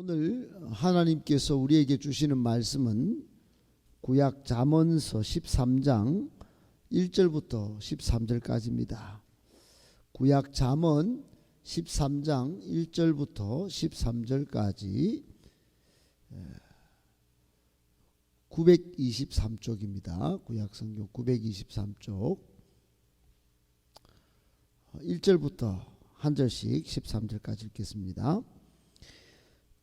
오늘 하나님께서 우리에게 주시는 말씀은 구약 잠언서 13장 1절부터 13절까지입니다. 구약 잠언 13장 1절부터 13절까지 923쪽입니다. 구약 성경 923쪽 1절부터 한 절씩 13절까지 읽겠습니다.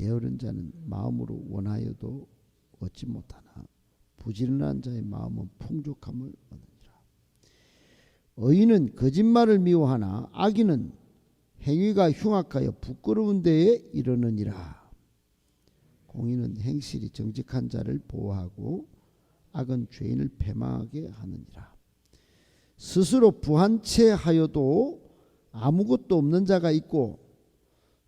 게으른 자는 마음으로 원하여도 얻지 못하나 부지런한 자의 마음은 풍족함을 얻느니라. 의인은 거짓말을 미워하나 악인은 행위가 흉악하여 부끄러운 데에 이르느니라. 공인은 행실이 정직한 자를 보호하고 악은 죄인을 패망하게 하느니라. 스스로 부한 채 하여도 아무것도 없는 자가 있고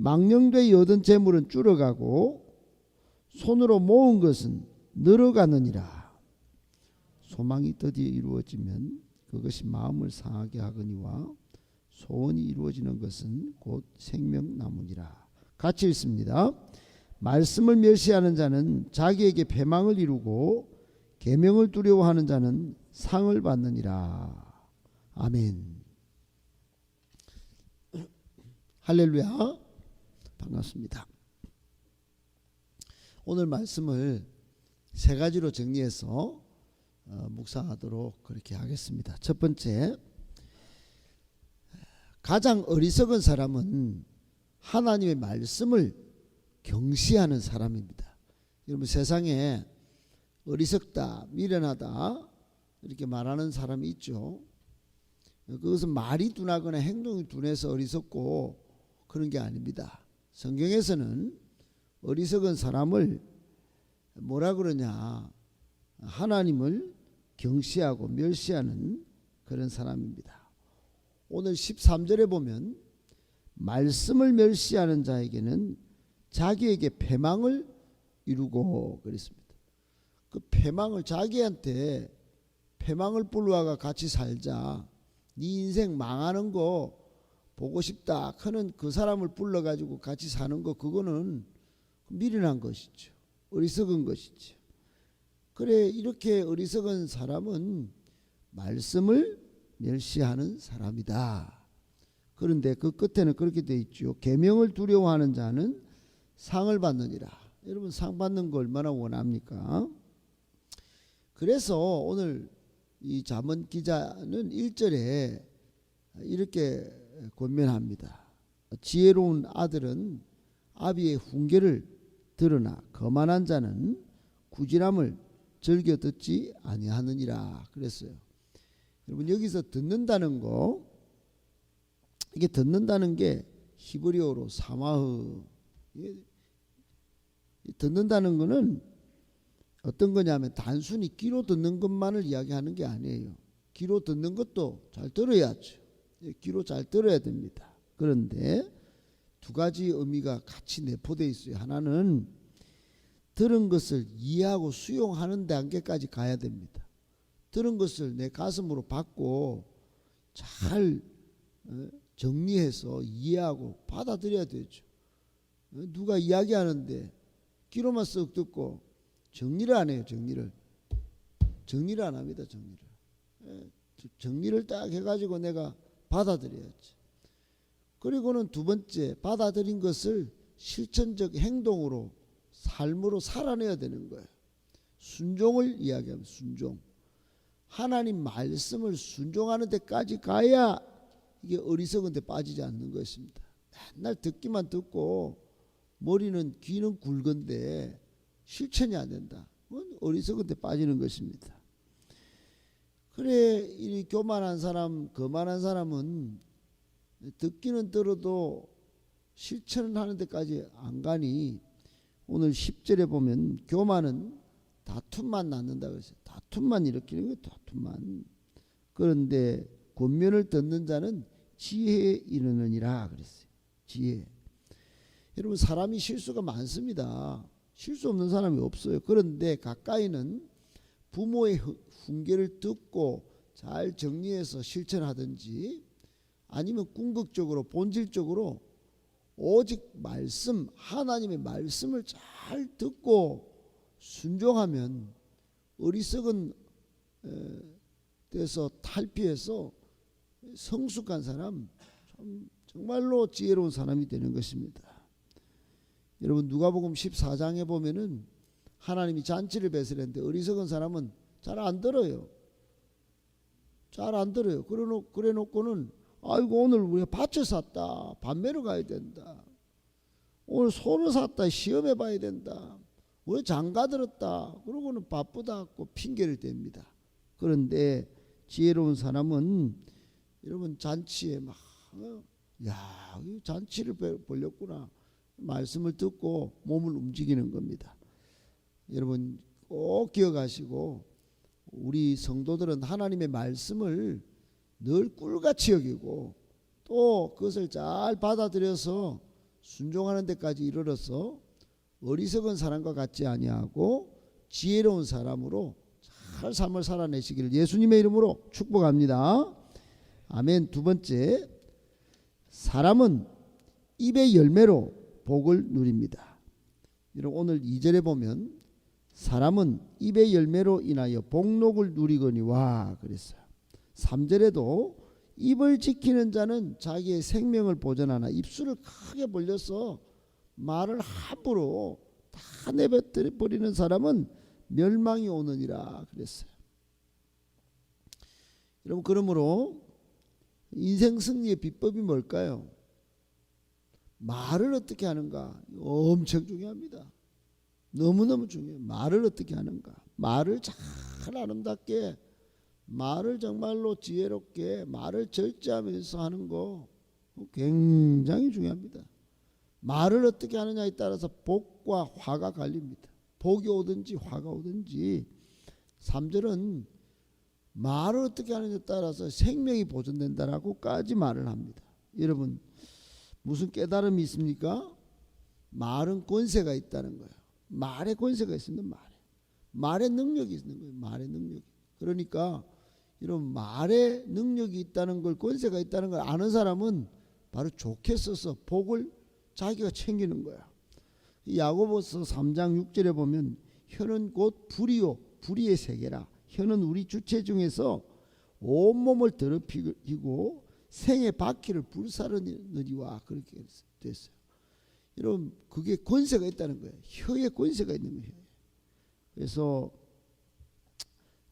망령되이 얻은 재물은 줄어가고 손으로 모은 것은 늘어가느니라. 소망이 드디어 이루어지면 그것이 마음을 상하게 하거니와 소원이 이루어지는 것은 곧 생명나무니라. 같이 읽습니다. 말씀을 멸시하는 자는 자기에게 패망을 이루고 계명을 두려워하는 자는 상을 받느니라. 아멘. 할렐루야. 반갑습니다. 오늘 말씀을 세 가지로 정리해서 어, 묵상하도록 그렇게 하겠습니다. 첫 번째, 가장 어리석은 사람은 하나님의 말씀을 경시하는 사람입니다. 여러분 세상에 어리석다, 미련하다 이렇게 말하는 사람이 있죠. 그것은 말이 둔하거나 행동이 둔해서 어리석고 그런 게 아닙니다. 성경에서는 어리석은 사람을 뭐라 그러냐 하나님을 경시하고 멸시하는 그런 사람입니다. 오늘 13절에 보면 말씀을 멸시하는 자에게는 자기에게 패망을 이루고 그랬습니다. 그 패망을 자기한테 패망을 불러와가 같이 살자. 네 인생 망하는 거 보고 싶다 하는 그 사람을 불러가지고 같이 사는 거 그거는 미련한 것이죠. 어리석은 것이죠. 그래 이렇게 어리석은 사람은 말씀을 멸시하는 사람이다. 그런데 그 끝에는 그렇게 돼 있죠. 계명을 두려워하는 자는 상을 받느니라. 여러분 상 받는 거 얼마나 원합니까? 그래서 오늘 이 잠언 기자는 1절에 이렇게 권면합니다. 지혜로운 아들은 아비의 훈계를 들으나 거만한 자는 구지람을 즐겨 듣지 아니하느니라 그랬어요. 여러분 여기서 듣는다는 거 이게 듣는다는 게 히브리어로 사마흐 듣는다는 거는 어떤 거냐면 단순히 귀로 듣는 것만을 이야기하는 게 아니에요. 귀로 듣는 것도 잘 들어야죠. 귀로 잘 들어야 됩니다. 그런데 두 가지 의미가 같이 내포되어 있어요. 하나는 들은 것을 이해하고 수용하는 단계까지 가야 됩니다. 들은 것을 내 가슴으로 받고 잘 어, 정리해서 이해하고 받아들여야 되죠. 어, 누가 이야기하는데 귀로만 쓱 듣고 정리를 안 해요. 정리를 정리를 안 합니다. 정리를 예, 정리를 딱 해가지고 내가 받아들여야지. 그리고는 두 번째 받아들인 것을 실천적 행동으로 삶으로 살아내야 되는 거예요. 순종을 이야기합니다. 순종. 하나님 말씀을 순종하는 데까지 가야 이게 어리석은 데 빠지지 않는 것입니다. 맨날 듣기만 듣고 머리는 귀는 굵은데 실천이 안 된다. 어리석은 데 빠지는 것입니다. 그래 이 교만한 사람, 거만한 사람은 듣기는 들어도 실천을 하는 데까지 안 가니 오늘 10절에 보면 교만은 다툼만 낳는다 그랬어요. 다툼만 일으키는 거예요. 다툼만. 그런데 권면을 듣는 자는 지혜에 이르느니라 그랬어요. 지혜. 여러분 사람이 실수가 많습니다. 실수 없는 사람이 없어요. 그런데 가까이는 부모의 후- 훈계를 듣고 잘 정리해서 실천하든지 아니면 궁극적으로 본질적으로 오직 말씀 하나님의 말씀을 잘 듣고 순종하면 어리석은 에, 데서 탈피해서 성숙한 사람 참 정말로 지혜로운 사람이 되는 것입니다. 여러분 누가복음 14장에 보면은 하나님이 잔치를 베풀었는데 어리석은 사람은 잘 안 들어요. 잘 안 들어요. 그래 그래 놓고는 아이고 오늘 우리가 밭을 샀다. 반매로 가야 된다. 오늘 소를 샀다. 시험해 봐야 된다. 왜 장가 들었다. 그러고는 바쁘다 고 핑계를 댑니다. 그런데 지혜로운 사람은 여러분 잔치에 막 어, 야, 이 잔치를 배- 벌렸구나. 말씀을 듣고 몸을 움직이는 겁니다. 여러분 꼭 기억하시고 우리 성도들은 하나님의 말씀을 늘 꿀같이 여기고 또 그것을 잘 받아들여서 순종하는 데까지 이르러서 어리석은 사람과 같지 아니하고 지혜로운 사람으로 잘 삶을 살아내시기를 예수님의 이름으로 축복합니다. 아멘. 두 번째 사람은 입의 열매로 복을 누립니다. 여러분 오늘 2절에 보면 사람은 입의 열매로 인하여 복록을 누리거니와 그랬어요. 3절에도 입을 지키는 자는 자기의 생명을 보전하나 입술을 크게 벌려서 말을 함부로 다 내뱉어 버리는 사람은 멸망이 오느니라 그랬어요. 여러분 그러므로 인생 승리의 비법이 뭘까요? 말을 어떻게 하는가 엄청 중요합니다. 너무너무 중요해요. 말을 어떻게 하는가. 말을 잘 아름답게 말을 정말로 지혜롭게 말을 절제하면서 하는 거 굉장히 중요합니다. 말을 어떻게 하느냐에 따라서 복과 화가 갈립니다. 복이 오든지 화가 오든지 3절은 말을 어떻게 하느냐에 따라서 생명이 보존된다라고까지 말을 합니다. 여러분 무슨 깨달음이 있습니까? 말은 권세가 있다는 거예요. 말에 권세가 있습니다. 말에. 말의 능력이 있는 거예요. 말의 능력이. 그러니까 이런 말의 능력이 있다는 걸 권세가 있다는 걸 아는 사람은 바로 좋게 써서 복을 자기가 챙기는 거야. 이 야고보서 3장 6절에 보면 혀는 곧 불이요 불의의 세계라. 혀는 우리 주체 중에서 온몸을 더럽히고 생의 바퀴를 불사르느니와 그렇게 됐어요. 여러분 그게 권세가 있다는 거예요. 혀에 권세가 있는 거예요. 그래서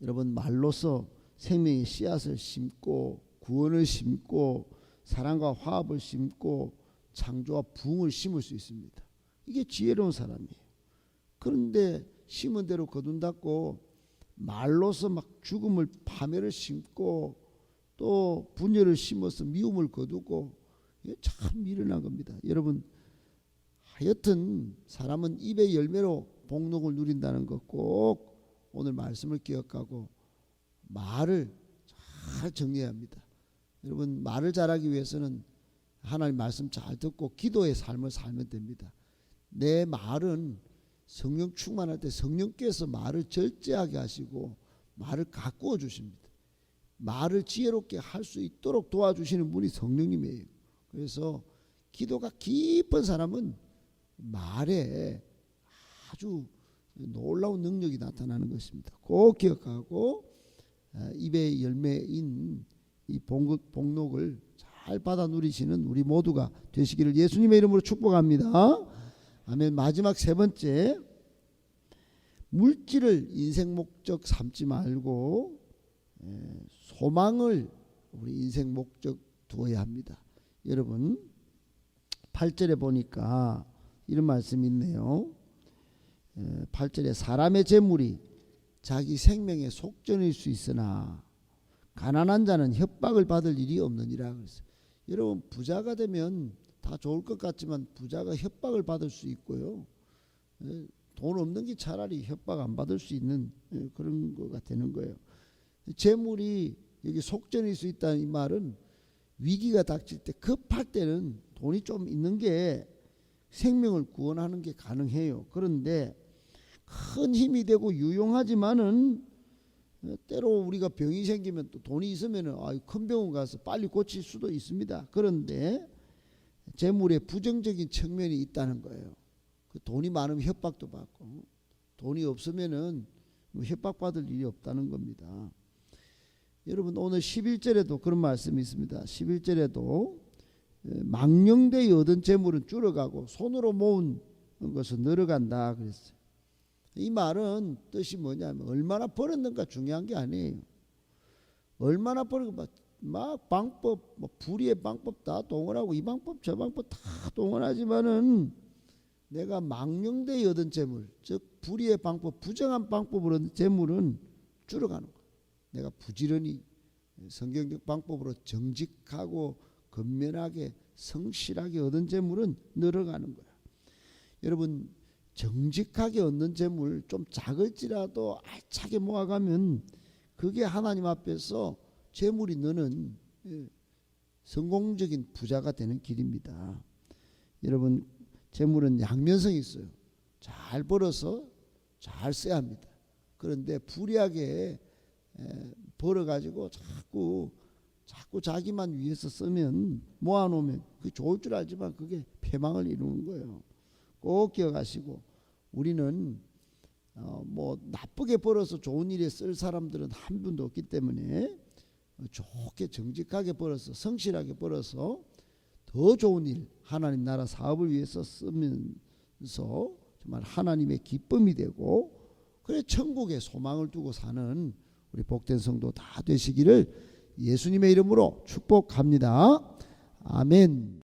여러분 말로서 생명의 씨앗을 심고 구원을 심고 사랑과 화합을 심고 창조와 부흥을 심을 수 있습니다. 이게 지혜로운 사람이에요. 그런데 심은 대로 거둔다고 말로서 막 죽음을 파멸을 심고 또 분열을 심어서 미움을 거두고 참 미련한 겁니다. 여러분 하여튼 사람은 입의 열매로 복록을 누린다는 것 꼭 오늘 말씀을 기억하고 말을 잘 정리해야 합니다. 여러분 말을 잘하기 위해서는 하나님 말씀 잘 듣고 기도의 삶을 살면 됩니다. 내 말은 성령 충만할 때 성령께서 말을 절제하게 하시고 말을 가꾸어 주십니다. 말을 지혜롭게 할 수 있도록 도와주시는 분이 성령님이에요. 그래서 기도가 깊은 사람은 말에 아주 놀라운 능력이 나타나는 것입니다. 꼭 기억하고 아, 입의 열매인 이 복록, 복록을 잘 받아 누리시는 우리 모두가 되시기를 예수님의 이름으로 축복합니다. 아멘. 마지막 세 번째 물질을 인생 목적 삼지 말고 에, 소망을 우리 인생 목적 두어야 합니다. 여러분 8절에 보니까 이런 말씀이 있네요. 8절에 사람의 재물이 자기 생명의 속전일 수 있으나 가난한 자는 협박을 받을 일이 없느니라 그랬어요. 여러분 부자가 되면 다 좋을 것 같지만 부자가 협박을 받을 수 있고요. 예, 돈 없는 게 차라리 협박 안 받을 수 있는 예, 그런 거가 되는 거예요. 재물이 여기 속전일 수 있다는 이 말은 위기가 닥칠 때 급할 때는 돈이 좀 있는 게 생명을 구원하는 게 가능해요. 그런데 큰 힘이 되고 유용하지만은 때로 우리가 병이 생기면 또 돈이 있으면은 아, 큰 병원 가서 빨리 고칠 수도 있습니다. 그런데 재물에 부정적인 측면이 있다는 거예요. 그 돈이 많으면 협박도 받고 돈이 없으면은 뭐 협박받을 일이 없다는 겁니다. 여러분 오늘 11절에도 그런 말씀이 있습니다. 11절에도 망령되이 얻은 재물은 줄어가고 손으로 모은 것은 늘어간다 그랬어요. 이 말은 뜻이 뭐냐면 얼마나 벌었는가 중요한 게 아니에요. 얼마나 벌고 막, 막 방법, 뭐 불의의 방법 다 동원하고 이 방법 저 방법 다 동원하지만은 내가 망령되이 얻은 재물, 즉 불의의 방법, 부정한 방법으로 얻은 재물은 줄어가는 거야. 내가 부지런히 성경적 방법으로 정직하고 건면하게 성실하게 얻은 재물은 늘어가는 거야. 여러분 정직하게 얻는 재물 좀 작을지라도 알차게 모아가면 그게 하나님 앞에서 재물이 느는 예, 성공적인 부자가 되는 길입니다. 여러분 재물은 양면성이 있어요. 잘 벌어서 잘 써야 합니다. 그런데 불이하게 벌어가지고 자꾸 자꾸 자기만 위해서 쓰면 모아놓으면 그 좋을 줄 알지만 그게 패망을 이루는 거예요. 꼭 기억하시고 우리는 어 뭐 나쁘게 벌어서 좋은 일에 쓸 사람들은 한 분도 없기 때문에 좋게 정직하게 벌어서 성실하게 벌어서 더 좋은 일 하나님 나라 사업을 위해서 쓰면서 정말 하나님의 기쁨이 되고 그래 천국에 소망을 두고 사는 우리 복된 성도 다 되시기를 예수님의 이름으로 축복합니다. 아멘.